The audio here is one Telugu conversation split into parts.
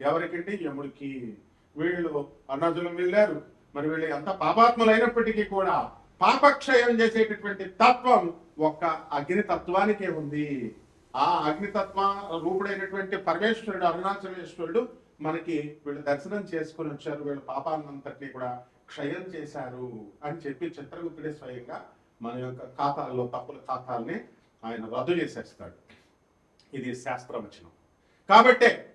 ఎవరికంటే యముడికి వీళ్ళు అరుణాచలం వెళ్ళారు. మరి వీళ్ళు ఎంత పాపాత్ములైనప్పటికీ కూడా పాపక్షయం చేసేటటువంటి తత్వం ఒక్క అగ్నితత్వానికే ఉంది. ఆ అగ్నితత్వ రూపుడైనటువంటి పరమేశ్వరుడు అరుణాచలేశ్వరుడు మనకి వీళ్ళు దర్శనం చేసుకుని వచ్చారు. వీళ్ళ పాపాన్నంతటినీ కూడా క్షయం చేశారు అని చెప్పి చిత్రగుప్తుడే స్వయంగా మన యొక్క ఖాతాల్లో తప్పుల ఖాతాల్ని ఆయన రద్దు చేసేస్తాడు. ఇది శాస్త్రవచనం. కాబట్టే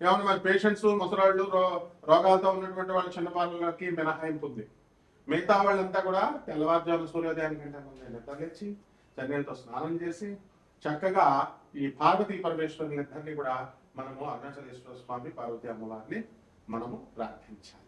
ఏమన్నా మరి పేషెంట్స్ ముసలాళ్ళు రో- రోగాలతో ఉన్నటువంటి వాళ్ళ చిన్నపాలకి మినహాయింపు ఉంది మిగతా వాళ్ళంతా కూడా తెల్లవారుజాము సూర్యోదయానికి కంటే ముందే నిద్రలేచి చన్నీళ్ళతో స్నానం చేసి చక్కగా ఈ పార్వతీ పరమేశ్వరుని ఇద్దరిని కూడా మనము అరుణాచలేశ్వర స్వామి పార్వతీ అమ్మవారిని మనము ప్రార్థించాలి.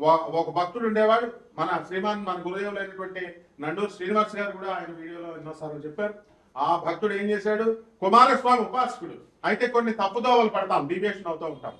ఒక- భక్తుడు ఉండేవాడు. మన శ్రీమాన్ మన గురుదేవులైనటువంటి నండూరు శ్రీనివాస్ గారు కూడా ఆయన వీడియోలో ఎన్నోసార్లు చెప్పారు. ఆ భక్తుడు ఏం చేశాడు? కుమారస్వామి ఉపాసకుడు. అయితే కొన్ని తప్పుదోవలు పడతాం డీవియేషన్ అవుతూ ఉంటాం.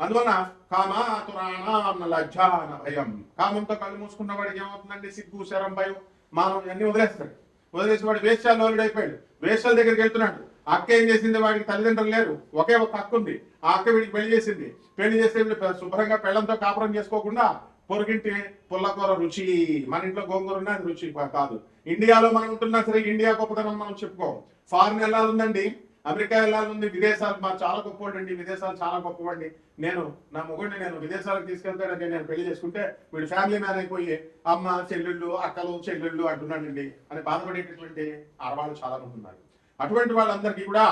అందువలన కామాతురాణ లజ్జాన భయం. కామంతో కళ్ళు మూసుకున్న వాడికి ఏమవుతుందండి? సిగ్గు శరం భయం మానం అన్ని వదిలేస్తాడు. వదిలేసి వాడు వేశ్యాలు అయిపోయాడు వేశ్యాల దగ్గరికి వెళ్తున్నాడు. అక్క ఏం చేసింది? వాడికి తల్లిదండ్రులు లేరు. ఒకే ఒక అక్క ఉంది. ఆ అక్క వీడికి పెళ్ళి చేసింది. పెళ్ళి చేస్తే శుభ్రంగా పెళ్ళంతో కాపురం చేసుకోకుండా పొరుగింటి పుల్లకూర రుచి మన ఇంట్లో గోంగూర ఉన్న రుచి కాదు. ఇండియాలో మనం ఉంటున్నా సరే ఇండియా గొప్పతనం మనం చెప్పుకోం ఫారిన్ వెళ్ళాలందండి అమెరికా వెళ్ళాలంది విదేశాలు మా చాలా గొప్పవాడండి. విదేశాలు చాలా గొప్పవాడిని. నేను నా మొగుడిని నేను విదేశాలకు తీసుకెళ్తాడంటే నేను పెళ్ళి చేసుకుంటే వీడు ఫ్యామిలీ మ్యాన్ అయిపోయి అమ్మ చెల్లెళ్ళు అక్కలు చెల్లెళ్ళు అంటున్నాడండి. అని బాధపడేటటువంటి ఆడవాళ్ళు చాలా మంది ఉన్నారు. అటువంటి వాళ్ళందరికీ కూడా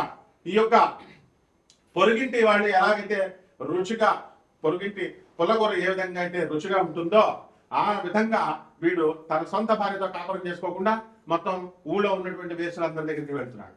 ఈ యొక్క పొరుగింటి వాళ్ళు ఎలాగైతే రుచిగా పొరుగింటి పొలగూర ఏ విధంగా అయితే రుచిగా ఉంటుందో ఆ విధంగా వీడు తన సొంత భార్యతో కాపురం చేసుకోకుండా మొత్తం ఊళ్ళో ఉన్నటువంటి వేసులందరి దగ్గరికి వెళ్తున్నాడు.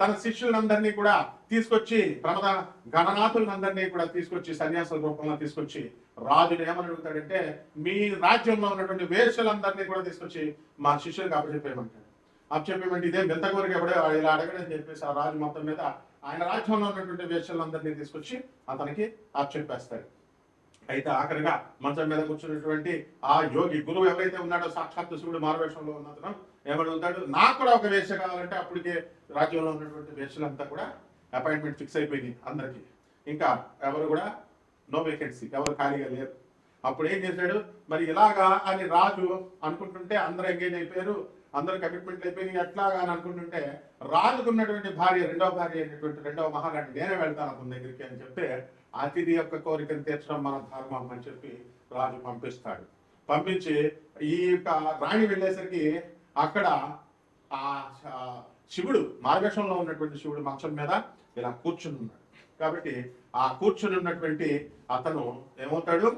తన శిష్యులందరినీ కూడా తీసుకొచ్చి ప్రమద గణనాథులందరినీ కూడా తీసుకొచ్చి సన్యాసుల రూపంలో తీసుకొచ్చి రాజుడు ఏమని అడుగుతాడంటే మీ రాజ్యంలో ఉన్నటువంటి వేషలందరినీ కూడా తీసుకొచ్చి మా శిష్యులకు అప్పచెప్పేయమంటాడు. అప్పచెప్పేయమంటే ఇదే వింత కోరిక ఎవడే ఇలా అడగడని చెప్పేసి ఆ రాజు మొత్తం మీద ఆయన రాజ్యంలో ఉన్నటువంటి వేషలందరినీ తీసుకొచ్చి అతనికి అప్పచెప్పేస్తాడు. అయితే ఆఖరిగా మంచం మీద కూర్చున్నటువంటి ఆ యోగి గురువు ఎవరైతే ఉన్నాడో సాక్షాత్ శివుడు మారువేషంలో ఉన్నతను ఏమడుగుతాడు నాకు కూడా ఒక వేష కావాలంటే అప్పటికే రాజ్యంలో ఉన్నటువంటి వేషలంతా కూడా అపాయింట్మెంట్ ఫిక్స్ అయిపోయింది అందరికి. ఇంకా ఎవరు కూడా నో వేకెన్సీ ఎవరు ఖాళీగా లేరు. అప్పుడు ఏం చేశాడు? మరి ఇలాగా అని రాజు అనుకుంటుంటే అందరూ ఎంగేజ్ అయిపోయారు. అందరూ కమిట్మెంట్ అయిపోయినాయి. ఎట్లాగా అని అనుకుంటుంటే రాజుకున్నటువంటి భార్య రెండవ భార్య అయినటువంటి రెండవ మహారాణి నేనే వెళ్తాను అతని దగ్గరికి అని చెప్తే అతిథి యొక్క కోరికను తీర్చడం మన ధర్మం అని చెప్పి రాజు పంపిస్తాడు. పంపించి ఈ యొక్క రాణి వెళ్ళేసరికి అక్కడ ఆ శివుడు మార్గశంలో ఉన్నటువంటి శివుడు మంచం మీద ఇలా కూర్చుని ఉన్నాడు. కాబట్టి ఆ కూర్చుని ఉన్నటువంటి అతను ఏమవుతాడు?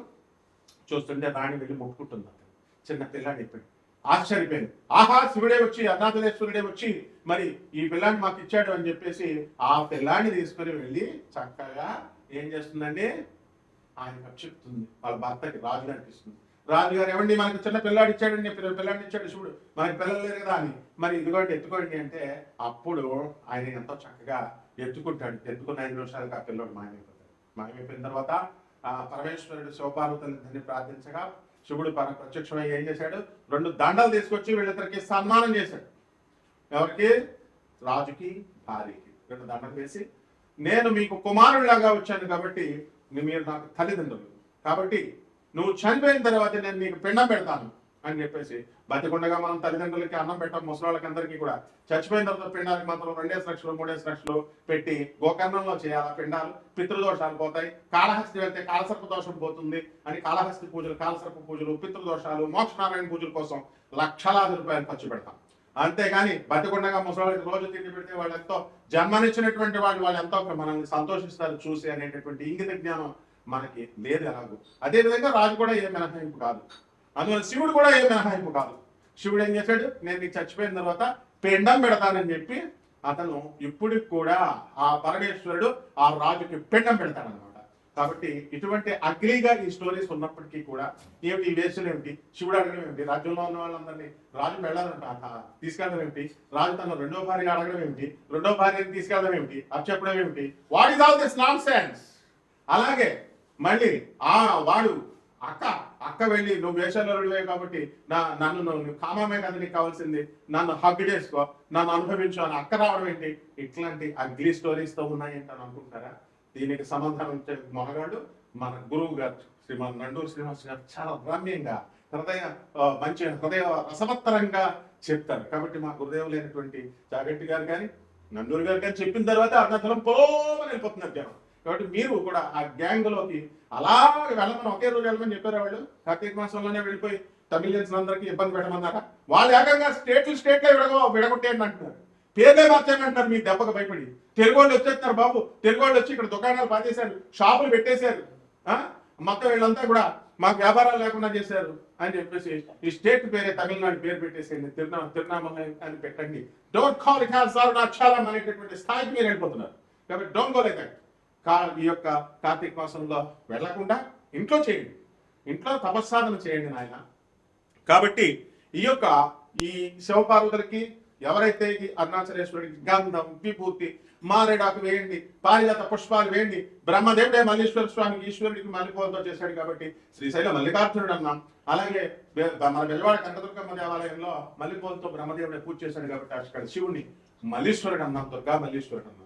చూస్తుంటే రాణి వెళ్ళి మొక్కుకుంటుంది అతను. చిన్న పిల్లాడి ఇప్పుడు ఆశ్చర్యపోయింది ఆహా శివుడే వచ్చి అన్నాథలేశ్వరుడే వచ్చి మరి ఈ పిల్లాన్ని మాకు ఇచ్చాడు అని చెప్పేసి ఆ పిల్లాన్ని తీసుకుని వెళ్ళి చక్కగా ఏం చేస్తుందండి? ఆయన చెప్తుంది. వాళ్ళ భర్తకి రాజు అనిపిస్తుంది రాజుగారు ఏమండి మనకి చిన్న పిల్లాడు ఇచ్చాడండి పిల్ల- పిల్లాడిని ఇచ్చాడు శివుడు మనకి పిల్లలు లేరు కదా అని. మరి ఇదిగోండి ఎత్తుకోండి అంటే అప్పుడు ఆయన ఎంతో చక్కగా ఎత్తుకుంటాడు. ఎత్తుకున్న ఐదు నిమిషాలకు ఆ పిల్లోడు మాయమైపోతాడు. మాయమైపోయిన తర్వాత ఆ పరమేశ్వరుడు శివపార్వతులందరినీ ప్రార్థించగా శివుడు ప్రత్యక్షమై ఏం చేశాడు? రెండు దండలు తీసుకొచ్చి వీళ్ళిద్దరికి సన్మానం చేశాడు. ఎవరికి? రాజుకి భార్యకి. రెండు దండలు వేసి నేను మీకు కుమారుడిలాగా వచ్చాను కాబట్టి మీరు నాకు తల్లిదండ్రులు. కాబట్టి నువ్వు చనిపోయిన తర్వాత నేను నీకు పిండం పెడతాను అని చెప్పేసి బతికుండగా మనం తల్లిదండ్రులకి అన్నం పెట్టాం ముసలాళ్ళకి అందరికీ కూడా. చచ్చిపోయిన తర్వాత పిండానికి మాత్రం రెండేసి లక్షలు మూడేసి లక్షలు పెట్టి గోకర్ణంలో చేయాలి పిండాలు? పితృదోషాలు పోతాయి. కాళహస్తి వెళ్తే కాలసర్ప దోషం పోతుంది అని కాళహస్తి పూజలు కాలసర్ప పూజలు పితృదోషాలు మోక్షనారాయణ పూజల కోసం లక్షలాది రూపాయలు ఖర్చు పెడతాం. అంతేగాని బతికుండగా ముసలాళ్ళకి రోజు తిండి పెడితే వాళ్ళు ఎంతో జన్మనిచ్చినటువంటి వాళ్ళు వాళ్ళు ఎంతో మనల్ని సంతోషిస్తారు చూసి అనేటటువంటి ఇంగిత జ్ఞానం మనకి లేదు ఎలాగో. అదేవిధంగా రాజు కూడా ఏ మినహాయింపు కాదు. అందువల్ల శివుడు కూడా ఏ మినహాయింపు కాదు. శివుడు ఏం చేశాడు? నేను నీకు చచ్చిపోయిన తర్వాత పిండం పెడతానని చెప్పి అతను ఇప్పటికి కూడా ఆ పరమేశ్వరుడు ఆ రాజుకి పిండం పెడతాడనమాట కాబట్టి ఇటువంటి అగ్లీగా ఈ స్టోరీస్ ఉన్నప్పటికీ కూడా ఏమిటి? ఈ వేసులు ఏమిటి? శివుడు అడగడం ఏమిటి? రాజ్యంలో ఉన్న వాళ్ళందరినీ రాజు వెళ్ళాలంట తీసుకెళ్ళడం ఏమిటి? రాజు తన రెండో భార్య అడగడం ఏమిటి? రెండో భార్యని తీసుకెళ్ళడం ఏమిటి? అది చెప్పడం ఏమిటి? What is all this nonsense అలాగే మళ్ళీ ఆ వాడు అక్క అక్క వెళ్ళి నువ్వు వేషాలే కాబట్టి నా నన్ను నువ్వు కామమే కదా నీకు కావాల్సింది. నన్ను హగ్ చేసుకో. నన్ను అనుభవించు. అని అక్క రావడం ఏంటి? ఇట్లాంటి అగ్లీ స్టోరీస్తో ఉన్నాయంట అని అనుకుంటారా? దీనికి సమాధానం ఇచ్చే మొనగాడు మన గురువు గారు శ్రీమాన్ నండూరు శ్రీనివాస్ గారు చాలా రమ్యంగా హృదయ మంచి హృదయ రసవత్తరంగా చెప్తారు. కాబట్టి మా గురుదేవు లేనటువంటి జాగట్టి గారు కానీ నండూరు గారు కానీ చెప్పిన తర్వాత అరుణాచలం పోమని వెళ్ళిపోతున్నారు జనం. కాబట్టి మీరు కూడా ఆ గ్యాంగ్లోకి వెళ్ళమని ఒకే రోజు వెళ్ళమని చెప్పారు వాళ్ళు? కార్తీక మాసంలోనే వెళ్ళిపోయి తమిళియన్స్ అందరికీ ఇబ్బంది పెట్టమన్నారా? వాళ్ళు ఏకంగా స్టేట్లు స్టేట్లే విడగ విడగొట్టేయండి అంటున్నారు. పేర్లే మార్చేయమంటారు మీ దెబ్బకు భయపడి. తెలుగు వాళ్ళు వచ్చేస్తారు బాబు. తెలుగు వాళ్ళు వచ్చి ఇక్కడ దుకాణాలు పాతేశారు షాపులు పెట్టేశారు. ఆ? మొత్తం వీళ్ళంతా కూడా మాకు వ్యాపారాలు లేకుండా చేశారు అని చెప్పేసి ఈ స్టేట్ పేరే తమిళనాడు పేరు పెట్టేసేయండి. తిరునా తిరునామల అని పెట్టండి. డోంట్ కాల్ ఇట్ హాస్ అక్షాలం అనేటటువంటి స్థాయికి మీరు వెళ్ళిపోతున్నారు. కాబట్టి డోంట్ గో లైక్ దట్ కా ఈ యొక్క కార్తీక మాసంలో వెళ్ళకుండా ఇంట్లో చేయండి. ఇంట్లో తపస్సాధన చేయండి నాయన. కాబట్టి ఈ యొక్క ఈ శివపార్వతులకి ఎవరైతే ఈ అరుణాచలేశ్వరుడికి గంధం విభూతి మారేడాకు వేయండి పారిజాత పుష్పాలు వేయండి బ్రహ్మదేవుడే మల్లీశ్వర స్వామికి ఈశ్వరుడికి మల్లిపూలతో చేశాడు కాబట్టి శ్రీశైల మల్లికార్జునుడు అన్నాం అలాగే మన బెజవాడ కనకదుర్గమ్మ దేవాలయంలో మల్లిపూలతో బ్రహ్మదేవుడే పూజ చేశాడు కాబట్టి అక్కడ శివుడిని మల్లీశ్వరుడు అన్నాం దుర్గా మల్లీశ్వరుడు అన్నాం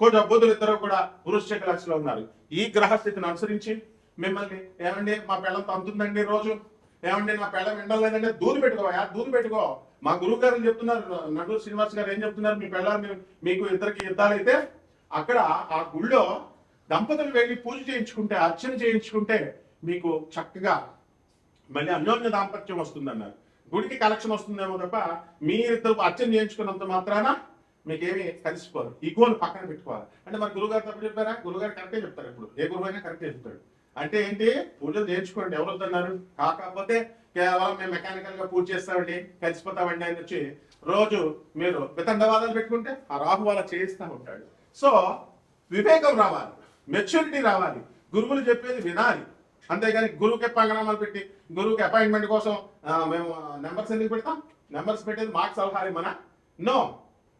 కోట బుధులు ఇద్దరు కూడా వృశ్చిక రాశిలో ఉన్నారు. ఈ గ్రహస్థితిని అనుసరించి మిమ్మల్ని ఏమండి మా పిల్లలు తంతుందండి రోజు? ఏమండి నా పిల్లలు ఎండలేదంటే దూరు పెట్టుకోవా? దూరు పెట్టుకో. మా గురువు గారు చెప్తున్నారు నటూరు శ్రీనివాస్ గారు ఏం చెప్తున్నారు మీ పిల్లలు మీకు ఇద్దరికి యుద్ధాలైతే అక్కడ ఆ గుళ్ళో దంపతులు వెళ్ళి పూజ చేయించుకుంటే అర్చన చేయించుకుంటే మీకు చక్కగా మళ్ళీ అన్యోన్య దాంపత్యం వస్తుందన్నారు. గుడికి కలెక్షన్ వస్తుందేమో తప్ప మీరిద్దరు అర్చన చేయించుకున్నంత మాత్రాన మీకేమి కలిసిపోరు. ఈ గోల్ పక్కన పెట్టుకోవాలి. అంటే మన గురుగారు తప్పు చెప్పారా? గురుగారు కరెక్టే చెప్తారు ఇప్పుడు. ఏ గురువు అయినా కరెక్టే చెప్తాడు. అంటే ఏంటి? పూజలు నేర్చుకోండి. ఎవరు వద్దన్నారు? కాకపోతే కేవలం మేము మెకానికల్గా పూజ చేస్తామండి కలిసిపోతామండి అని వచ్చి రోజు మీరు వితండవాదాలు పెట్టుకుంటే ఆ రాహు వాళ్ళ చేయిస్తూ ఉంటాడు. సో వివేకం రావాలి. మెచ్యూరిటీ రావాలి. గురువులు చెప్పేది వినాలి. అంతేగాని గురువుకి పంగనామాలు పెట్టి గురువుకి అపాయింట్మెంట్ కోసం మేము నెంబర్స్ ఎందుకు పెడతాం? నెంబర్స్ పెట్టేది మాకు సలహాలు మన? నో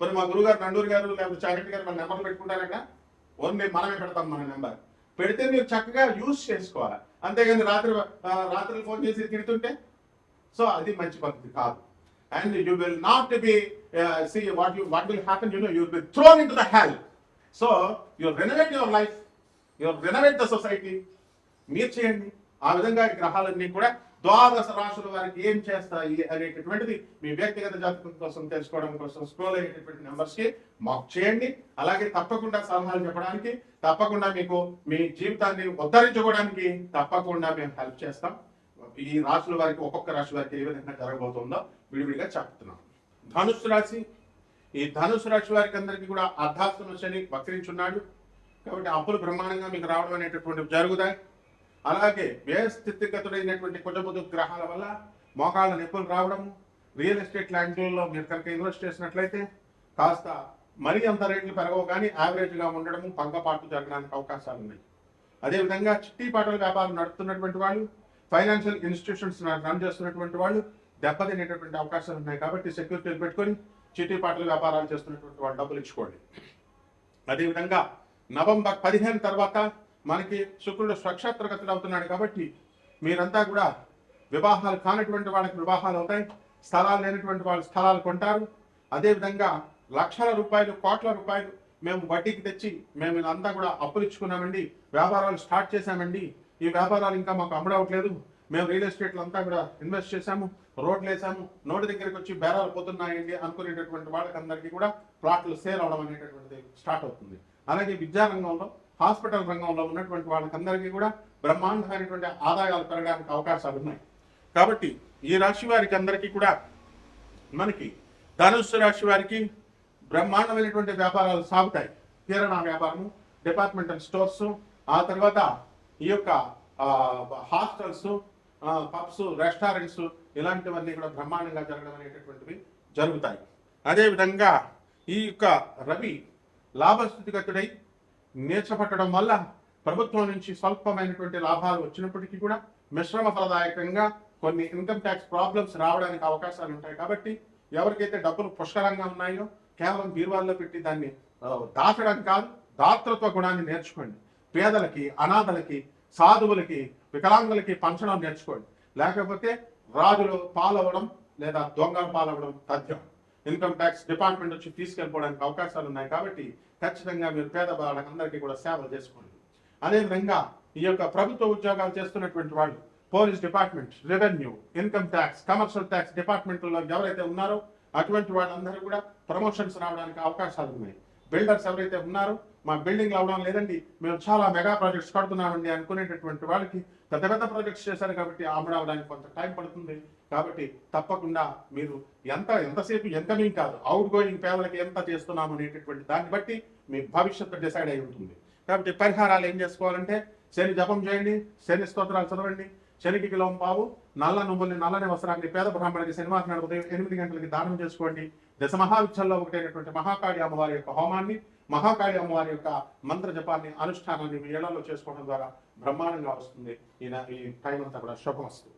మరి మా గురుగారు నండూరు గారు లేకపోతే చాగంటి గారు మన నెంబర్లు పెట్టుకుంటారట. ఓన్లీ మనమే పెడతాం మన నెంబర్. పెడితే మీరు చక్కగా యూజ్ చేసుకోవాలి? అంతేగాని రాత్రి రాత్రి ఫోన్ చేసి తిడుతుంటే? సో అది మంచి పద్ధతి కాదు. And you will not be see what you what will happen you know you will be thrown into the hell. So you renovate your life you renovate the society. మీరు చేయండి. ఆ విధంగా గ్రహాలన్నీ కూడా ద్వాదశ రాశుల వారికి ఏం చేస్తాయి అనేటటువంటిది మీ వ్యక్తిగత జాతకం కోసం తెలుసుకోవడం కోసం స్క్రోల్ అయ్యేటటువంటి నెంబర్స్కి మాకు చేయండి. అలాగే తప్పకుండా సలహాలు చెప్పడానికి తప్పకుండా మీకు మీ జీవితాన్ని ఉద్ధరించుకోవడానికి తప్పకుండా మేము హెల్ప్ చేస్తాం. ఈ రాశుల వారికి ఒక్కొక్క రాశి వారికి ఏ విధంగా జరగబోతుందో విడివిడిగా చెప్తున్నాం. ధనుసు రాశి ఈ ధనుసు రాశి వారికి అందరికీ కూడా అర్ధాశ్రమ శని వక్రించున్నాడు. కాబట్టి అప్పులు బ్రహ్మాండంగా మీకు రావడం అనేటటువంటివి జరుగుతాయి. అలాగే వ్యయస్థితిగతుడైనటువంటి కొంచెం గ్రహాల వల్ల మోకాళ్ళ నొప్పులు రావడం రియల్ ఎస్టేట్ ల్యాండ్లో మీరు కనుక ఇన్వెస్ట్ చేసినట్లయితే కాస్త మరీ అంత రేట్లు పెరగవు కానీ యావరేజ్గా ఉండడము పంగపాటు జరగడానికి అవకాశాలు ఉన్నాయి అదేవిధంగా చిట్టి పాటల వ్యాపారం నడుపుతున్నటువంటి వాళ్ళు ఫైనాన్షియల్ ఇన్స్టిట్యూషన్స్ రన్ చేస్తున్నటువంటి వాళ్ళు దెబ్బతినేటటువంటి అవకాశాలు ఉన్నాయి కాబట్టి సెక్యూరిటీలు పెట్టుకొని చిట్టి పాటల వ్యాపారాలు చేస్తున్నటువంటి వాళ్ళు డబ్బులు ఇచ్చుకోండి. అదేవిధంగా నవంబర్ పదిహేను తర్వాత మనకి శుక్రుడు స్వక్షేత్రగతుడు అవుతున్నాడు కాబట్టి మీరంతా కూడా వివాహాలు కానటువంటి వాళ్ళకి వివాహాలు అవుతాయి. స్థలాలు లేనటువంటి వాళ్ళు స్థలాలు కొంటారు. అదేవిధంగా లక్షల రూపాయలు కోట్ల రూపాయలు మేము వడ్డీకి తెచ్చి మేము ఇదంతా కూడా అప్పులు ఇచ్చుకున్నామండి. వ్యాపారాలు స్టార్ట్ చేశామండి. ఈ వ్యాపారాలు ఇంకా మాకు అమ్మడవట్లేదు మేము రియల్ ఎస్టేట్లు అంతా కూడా ఇన్వెస్ట్ చేశాము. రోడ్లు వేసాము నోటి దగ్గరికి వచ్చి బేరాలు పోతున్నాయండి అనుకునేటటువంటి వాళ్ళకందరికీ కూడా ప్లాట్లు సేల్ అవడం అనేటటువంటిది స్టార్ట్ అవుతుంది. అలాగే విద్యారంగంలో హాస్పిటల్ రంగంలో ఉన్నటువంటి వాళ్ళకందరికీ కూడా బ్రహ్మాండమైనటువంటి ఆదాయాలు పెరగడానికి అవకాశాలు ఉన్నాయి. కాబట్టి ఈ రాశి వారికి అందరికీ కూడా మనకి ధనుస్సు రాశి వారికి బ్రహ్మాండమైనటువంటి వ్యాపారాలు సాగుతాయి. కిరాణా వ్యాపారము డిపార్ట్మెంటల్ స్టోర్స్ ఆ తర్వాత ఈ యొక్క హాస్టల్స్ పబ్స్ రెస్టారెంట్స్ ఇలాంటివన్నీ కూడా బ్రహ్మాండంగా జరగడం అనేటటువంటివి జరుగుతాయి. అదేవిధంగా ఈ యొక్క రవి లాభస్థితిగతుడై నేర్చపట్టడం వల్ల ప్రభుత్వం నుంచి స్వల్పమైనటువంటి లాభాలు వచ్చినప్పటికీ కూడా మిశ్రమ ఫలదాయకంగా కొన్ని ఇన్కమ్ ట్యాక్స్ ప్రాబ్లమ్స్ రావడానికి అవకాశాలు ఉంటాయి కాబట్టి ఎవరికైతే డబ్బులు పుష్కలంగా ఉన్నాయో కేవలం బీరువాల్లో పెట్టి దాన్ని దాచడం కాదు దాతృత్వ గుణాన్ని నేర్చుకోండి. పేదలకి అనాథలకి సాధువులకి వికలాంగులకి పంచడం నేర్చుకోండి. లేకపోతే రాజులు పాలవడం లేదా దొంగలు పాలవడం తథ్యం. ఇన్కమ్ ట్యాక్స్ డిపార్ట్మెంట్ వచ్చి తీసుకెళ్ళిపోవడానికి అవకాశాలు ఉన్నాయి కాబట్టి ఖచ్చితంగా మీరు పేద వాళ్ళకందరికీ కూడా సేవలు చేసుకోండి. అదేవిధంగా ఈ యొక్క ప్రభుత్వ ఉద్యోగాలు చేస్తున్నటువంటి వాళ్ళు police department revenue income tax commercial tax డిపార్ట్మెంట్లో ఎవరైతే ఉన్నారో అటువంటి వాళ్ళందరూ కూడా ప్రమోషన్స్ రావడానికి అవకాశాలు ఉన్నాయి. బిల్డర్స్ ఎవరైతే ఉన్నారో మా బిల్డింగ్ అవడం లేదండి. మేము చాలా మెగా ప్రాజెక్ట్స్ కడుతున్నామండి అనుకునేటటువంటి వాళ్ళకి పెద్ద పెద్ద ప్రాజెక్ట్స్ చేశారు కాబట్టి అమ్మడవడానికి కొంత టైం పడుతుంది. కాబట్టి తప్పకుండా మీరు ఎంత ఎంతసేపు ఇన్కమింగ్ కాదు అవుట్ గోయింగ్ పేదలకి ఎంత చేస్తున్నాం అనేటటువంటి దాన్ని బట్టి మీ భవిష్యత్తు డిసైడ్ అయి ఉంటుంది. కాబట్టి పరిహారాలు ఏం చేసుకోవాలంటే శని జపం చేయండి శని స్తోత్రాలు చదవండి శనికి కిలోం పావు నల్ల నువ్వుల్ని నల్లని వస్త్రాన్ని పేద బ్రాహ్మణుడికి శనివారం ఉదయం ఎనిమిది గంటలకి దానం చేసుకోండి. దశ మహావిచ్చల్లో ఒకటైనటువంటి మహాకాళి అమ్మవారి యొక్క హోమాన్ని మహాకాళి అమ్మవారి యొక్క మంత్ర జపాన్ని అనుష్ఠానాన్ని మీ ఇళ్ళలో చేసుకోవడం ద్వారా బ్రహ్మాండంగా వస్తుంది. ఈయన ఈ టైం అంతా కూడా శుభం వస్తుంది